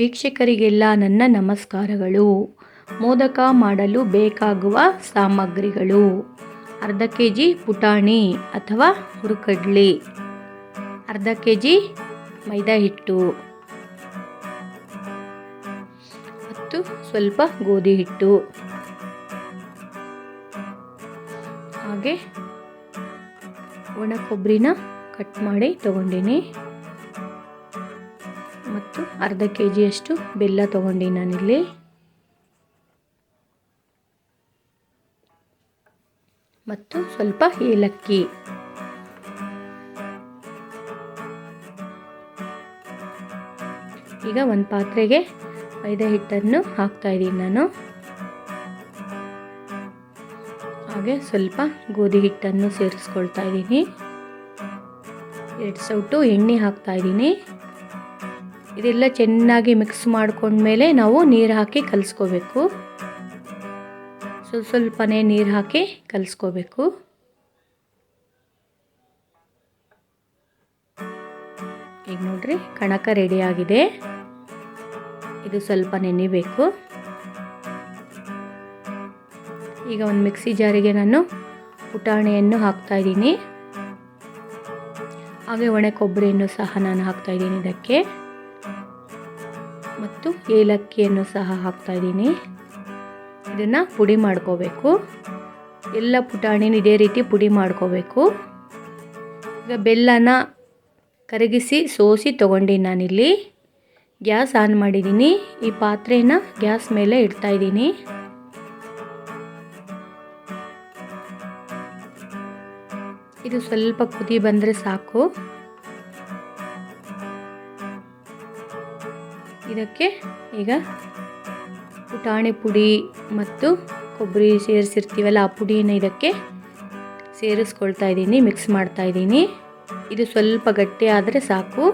ವೀಕ್ಷಕರಿಗೆಲ್ಲ ನನ್ನ ನಮಸ್ಕಾರಗಳು. ಮೋದಕ ಮಾಡಲು ಬೇಕಾಗುವ ಸಾಮಗ್ರಿಗಳು. ಅರ್ಧ ಕೆ ಜಿ ಪುಟಾಣಿ ಅಥವಾ ಹುರುಕಡ್ಲಿ. ಅರ್ಧ ಕೆ ಜಿ ಮೈದಾ ಹಿಟ್ಟು. ಮತ್ತು ಸ್ವಲ್ಪ ಗೋಧಿ ಹಿಟ್ಟು. ಹಾಗೆ ಒಣ ಕೊಬ್ಬರಿನ ಕಟ್ ಮಾಡಿ ತಗೊಂಡಿನಿ. ಮತ್ತು ಅರ್ಧ ಕೆ ಜಿಯಷ್ಟು ಬೆಲ್ಲ ತೊಗೊಂಡಿನಿ ನಾನಿಲ್ಲಿ. ಮತ್ತು ಸ್ವಲ್ಪ ಏಲಕ್ಕಿ. ಈಗ ಒಂದು ಪಾತ್ರೆಗೆ ಮೈದಾ ಹಿಟ್ಟನ್ನು ಹಾಕ್ತಾ ಇದ್ದೀನಿ ನಾನು. ಹಾಗೆ ಸ್ವಲ್ಪ ಗೋಧಿ ಹಿಟ್ಟನ್ನು ಸೇರಿಸ್ಕೊಳ್ತಾ ಇದ್ದೀನಿ. ಎರಡು ಸೌಟು ಎಣ್ಣೆ ಹಾಕ್ತಾ ಇದ್ದೀನಿ. ಇದೆಲ್ಲ ಚೆನ್ನಾಗಿ ಮಿಕ್ಸ್ ಮಾಡ್ಕೊಂಡ್ಮೇಲೆ ನಾವು ನೀರು ಹಾಕಿ ಕಲಿಸ್ಕೋಬೇಕು. ಸ್ವಲ್ಪ ಸ್ವಲ್ಪನೇ ನೀರು ಹಾಕಿ ಕಲಿಸ್ಕೋಬೇಕು. ಈಗ ನೋಡ್ರಿ, ಕಣಕ ರೆಡಿಯಾಗಿದೆ ಇದು ಸ್ವಲ್ಪ ನೆನಿಬೇಕು. ಈಗ ಒಂದು ಮಿಕ್ಸಿ ಜಾರಿಗೆ ನಾನು ಪುಟಾಣಿಯನ್ನು ಹಾಕ್ತಾ ಇದ್ದೀನಿ. ಹಾಗೆ ಒಣ ಕೊಬ್ಬರಿಯನ್ನು ಸಹ ನಾನು ಹಾಕ್ತಾ ಇದ್ದೀನಿ ಇದಕ್ಕೆ. ಮತ್ತು ಏಲಕ್ಕಿಯನ್ನು ಸಹ ಹಾಕ್ತಾ ಇದ್ದೀನಿ. ಇದನ್ನು ಪುಡಿ ಮಾಡ್ಕೋಬೇಕು. ಎಲ್ಲ ಪುಟಾಣಿನ ಇದೇ ರೀತಿ ಪುಡಿ ಮಾಡ್ಕೋಬೇಕು. ಈಗ ಬೆಲ್ಲನ ಕರಗಿಸಿ ಸೋಸಿ ತೊಗೊಂಡಿನಿ ನಾನಿಲ್ಲಿ. ಗ್ಯಾಸ್ ಆನ್ ಮಾಡಿದ್ದೀನಿ. ಈ ಪಾತ್ರೆನ ಗ್ಯಾಸ್ ಮೇಲೆ ಇಡ್ತಾ ಇದ್ದೀನಿ. ಇದು ಸ್ವಲ್ಪ ಕುದಿ ಬಂದರೆ ಸಾಕು. ಇದಕ್ಕೆ ಈಗ ಪುಟಾಣಿ ಪುಡಿ ಮತ್ತು ಕೊಬ್ಬರಿ ಸೇರಿಸಿರ್ತೀವಲ್ಲ, ಆ ಪುಡಿಯನ್ನು ಇದಕ್ಕೆ ಸೇರಿಸ್ಕೊಳ್ತಾ ಇದ್ದೀನಿ ಮಿಕ್ಸ್ ಮಾಡ್ತಾ ಇದ್ದೀನಿ. ಇದು ಸ್ವಲ್ಪ ಗಟ್ಟಿ ಆದರೆ ಸಾಕು.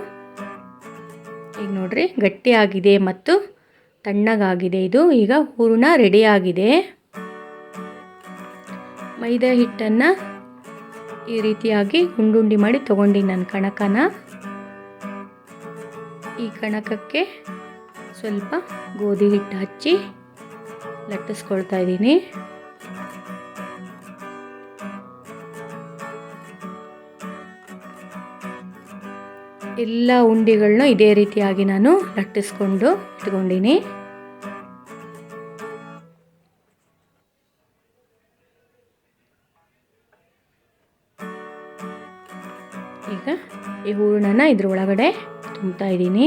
ಈಗ ನೋಡ್ರಿ ಗಟ್ಟಿಯಾಗಿದೆ ಮತ್ತು ತಣ್ಣಗಾಗಿದೆ ಇದು. ಈಗ ಹೂರಣ ರೆಡಿಯಾಗಿದೆ ಮೈದಾ ಹಿಟ್ಟನ್ನು ಈ ರೀತಿಯಾಗಿ ಉಂಡುಂಡಿ ಮಾಡಿ ತೊಗೊಂಡಿನಿ ನಾನು ಕಣಕನ. ಈ ಕಣಕಕ್ಕೆ ಸ್ವಲ್ಪ ಗೋಧಿ ಹಿಟ್ಟು ಹಚ್ಚಿ ಲಟ್ಟಿಸ್ಕೊಳ್ತಾ ಇದ್ದೀನಿ. ಎಲ್ಲ ಉಂಡಿಗಳನ್ನ ಇದೇ ರೀತಿಯಾಗಿ ನಾನು ಲಟ್ಟಿಸ್ಕೊಂಡು ಇಟ್ಕೊಂಡಿನಿ. ಈಗ ಈ ಹೂರಣನ ಇದ್ರ ಒಳಗಡೆ ತುಂಬ್ತಾ ಇದ್ದೀನಿ.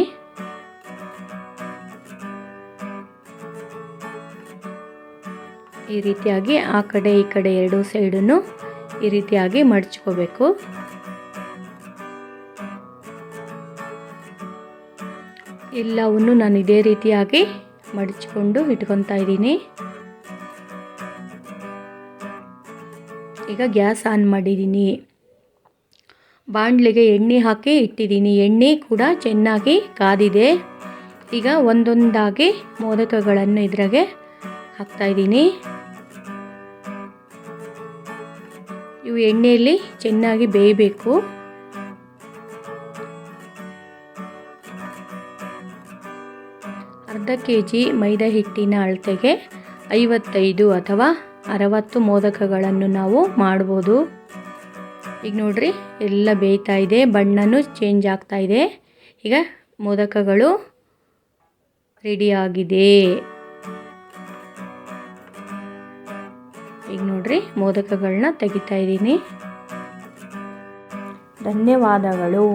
ಈ ರೀತಿಯಾಗಿ ಆ ಕಡೆ, ಈ ಕಡೆ ಎರಡು ಸೈಡನ್ನು ಈ ರೀತಿಯಾಗಿ ಮಡಚ್ಕೋಬೇಕು. ಎಲ್ಲವನ್ನು ನಾನು ಇದೇ ರೀತಿಯಾಗಿ ಮಡಚ್ಕೊಂಡು ಇಟ್ಕೊತಾ ಇದ್ದೀನಿ. ಈಗ ಗ್ಯಾಸ್ ಆನ್ ಮಾಡಿದ್ದೀನಿ. ಬಾಣಲೆಗೆ ಎಣ್ಣೆ ಹಾಕಿ ಇಟ್ಟಿದ್ದೀನಿ. ಎಣ್ಣೆ ಕೂಡ ಚೆನ್ನಾಗಿ ಕಾದಿದೆ. ಈಗ ಒಂದೊಂದಾಗಿ ಮೋದಕಗಳನ್ನು ಇದ್ರಾಗೆ ಹಾಕ್ತಾಯಿದ್ದೀನಿ ಇವು ಎಣ್ಣೆಯಲ್ಲಿ ಚೆನ್ನಾಗಿ ಬೇಯಬೇಕು. ಅರ್ಧ ಕೆ ಜಿ ಮೈದಾ ಹಿಟ್ಟಿನ ಅಳತೆಗೆ ಐವತ್ತೈದು ಅಥವಾ ಅರವತ್ತು ಮೋದಕಗಳನ್ನು ನಾವು ಮಾಡ್ಬೋದು. ಈಗ ನೋಡ್ರಿ, ಎಲ್ಲ ಬೇಯ್ತಾ ಇದೆ, ಬಣ್ಣನೂ ಚೇಂಜ್ ಆಗ್ತಾ ಇದೆ. ಈಗ ಮೋದಕಗಳು ರೆಡಿಯಾಗಿದೆ ಈಗ ನೋಡ್ರಿ ಮೋದಕಗಳನ್ನ ತೆಗಿತಾ ಇದ್ದೀನಿ. ಧನ್ಯವಾದಗಳು.